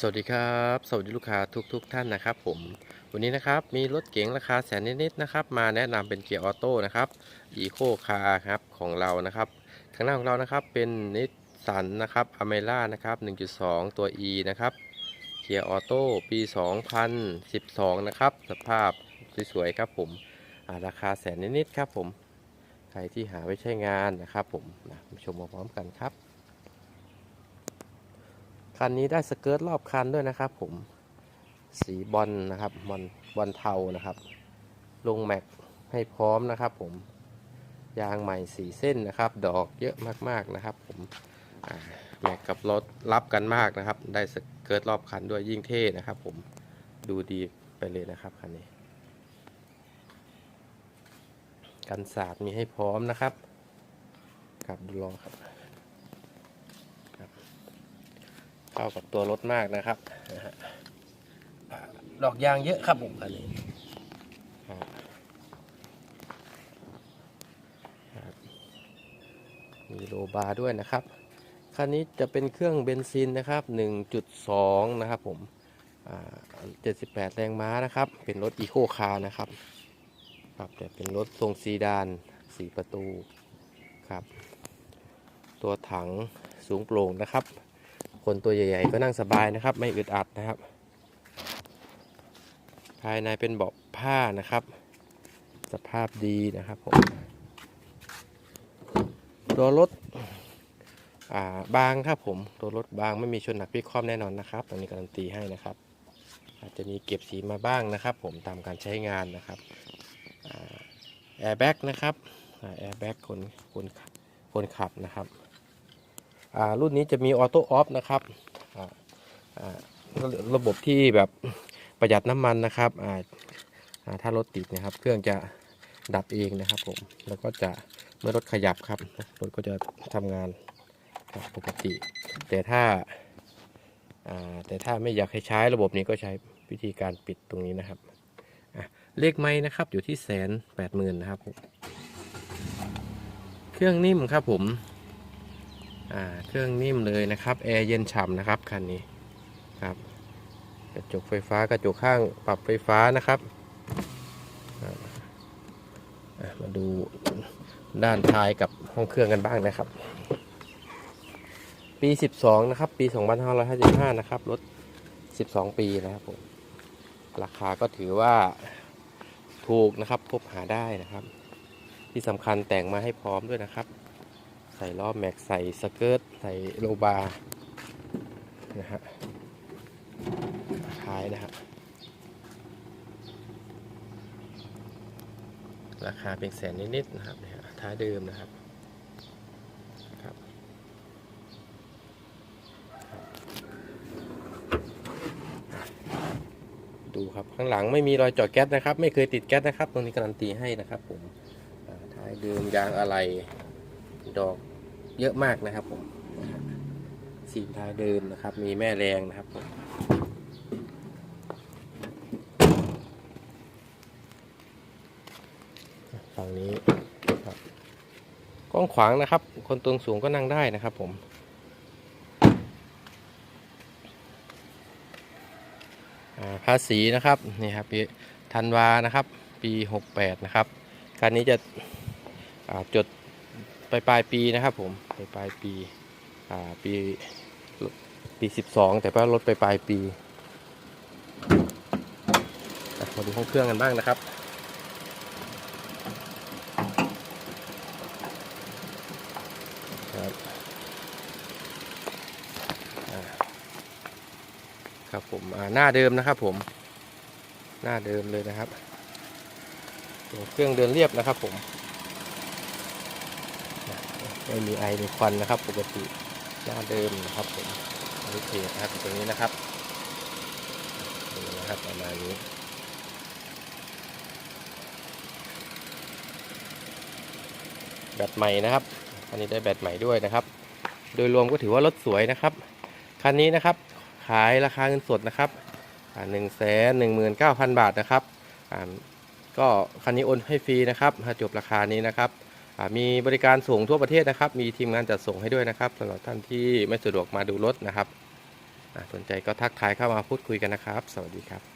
สวัสดีครับ สวัสดีลูกค้าทุกๆทท่านนะครับผม วันนี้นะครับมีรถเก๋งราคาแสนนิดๆนะครับมาแนะนำเป็นเกียร์ออโต้นะครับอีโคคาร์ครับของเรานะครับข้างหน้าของเรานะครับเป็นนิสสันนะครับอเมร่านะครับ1.2 ตัว E นะครับเกียร์ออโต้ปี 2012 นะครับสภาพสวยๆครับผมราคาแสนนิดๆครับผม ใครที่หาไว้ใช้งานนะครับผมมาชมพร้อมกันครับ คันนี้ได้สเกิร์ตรอบคันด้วยนะครับ ผมสีบอลนะครับบอลบอลเทานะครับ ลงแม็กให้พร้อมนะครับ ผมยางใหม่สีเส้นนะครับ ดอกเยอะมากๆนะครับ ผมแม็กกับรถรับกันมากนะครับ ได้สเกิร์ตรอบคันด้วยยิ่งเท่นะครับ ผมดูดีไปเลยนะครับคันนี้ กันสาดมีให้พร้อมนะครับ ครับดูลองครับ เข้ากับตัวรถมากนะครับนะฮะอ่าดอกยางเยอะครับผมคันนี้ครับครับมีโลบาร์ด้วยนะครับคันนี้จะเป็นเครื่องเบนซินนะครับ 1.2 นะครับผมอ่า78 แรงม้านะครับ เป็นรถอีโคคาร์นะครับครับแต่เป็นรถทรงซีดาน 4 ประตูครับ ตัวถังสูงโปร่งนะครับ คนตัวใหญ่ ๆ ก็นั่งสบายนะครับ ไม่อึดอัดนะครับ ภายในเป็นเบาะผ้านะครับ สภาพดีนะครับผมตัวรถอ่าบางครับผมตัวรถบางไม่มีชนหนักพิคว่ำแน่นอนนะครับตรงนี้การันตีให้นะครับ อาจจะมีเก็บสีมาบ้างนะครับ ผมตามการใช้งานนะครับแอร์แบ็กนะครับแอร์แบ็กคนคนคนขับนะครับ รุ่นนี้จะมีออโต้ออฟนะครับอ่าอ่าระบบที่แบบประหยัดน้ำมันนะครับอ่าอ่าถ้ารถติดนะครับ เครื่องจะดับเองนะครับผมแล้วก็จะเมื่อรถขยับครับรถก็จะทำงานปกติ แต่ถ้าอ่าแต่ถ้าไม่อยากให้ใช้ระบบนี้ก็ใช้วิธีการปิดตรงนี้นะครับอะเลขไม้นะครับอยู่ที่แสนแปดหมื่นนะครับ เครื่องนิ่มครับผม เครื่องนิ่มเลยนะครับแอร์เย็นฉ่ำนะครับคันนี้ครับกระจกไฟฟ้ากระจกข้างปรับไฟฟ้านะครับมาดูด้านท้ายกับห้องเครื่องกันบ้างนะครับ ปี 12 นะครับ ปี 2555 นะครับ รถ 12 ปีนะครับผม ราคาก็ถือว่าถูกนะครับพบหาได้นะครับ ที่สำคัญแต่งมาให้พร้อมด้วยนะครับ ใส่ล้อแม็กใส่สเกิร์ตใส่โลบาร์นะฮะท้ายนะฮะราคาเป็นแสนนิดๆนะครับเนี่ยฮะท้ายเดิมนะครับครับดูครับข้างหลังไม่มีรอยเจาะแก๊สนะครับ ไม่เคยติดแก๊สนะครับ ตรงนี้การันตีให้นะครับผมท้ายเดิมยางอะไร ดอกเยอะมากนะครับผมสีท้ายเดิมนะครับ มีแม่แรงนะครับผมฝั่งนี้ครับกว้างขวางนะครับ คนตัวสูงก็นั่งได้นะครับผมภาษีนะครับนี่ครับปีธันวานะครับ ปี 68 นะครับคันนี้จะจด ปลายปลายปีนะครับผมปลายปลายปีอ่าปีปีสิบสองแต่ว่ารถไปปลายปีมาดูห้องเครื่องกันบ้างนะครับครับครับผมหน้าเดิมนะครับผม หน้าเดิมเลยนะครับ เครื่องเดินเรียบนะครับผม ไม่มีไอมีควันนะครับ ปกติหน้าเดิมนะครับผมโอเคนะครับตรงนี้นะครับนี่นะครับประมาณนี้แบตใหม่นะครับอันนี้ได้แบตใหม่ด้วยนะครับ โดยรวมก็ถือว่ารถสวยนะครับคันนี้นะครับขายราคาเงินสดนะครับหนึ่งแสนหนึ่งหมื่นเก้าพันบาทนะครับก็คันนี้โอนให้ฟรีนะครับถ้าจบราคานี้นะครับ มีบริการส่งทั่วประเทศนะครับ มีทีมงานจัดส่งให้ด้วยนะครับสำหรับท่านที่ไม่สะดวกมาดูรถนะครับสนใจก็ทักทายเข้ามาพูดคุยกันนะครับ สวัสดีครับ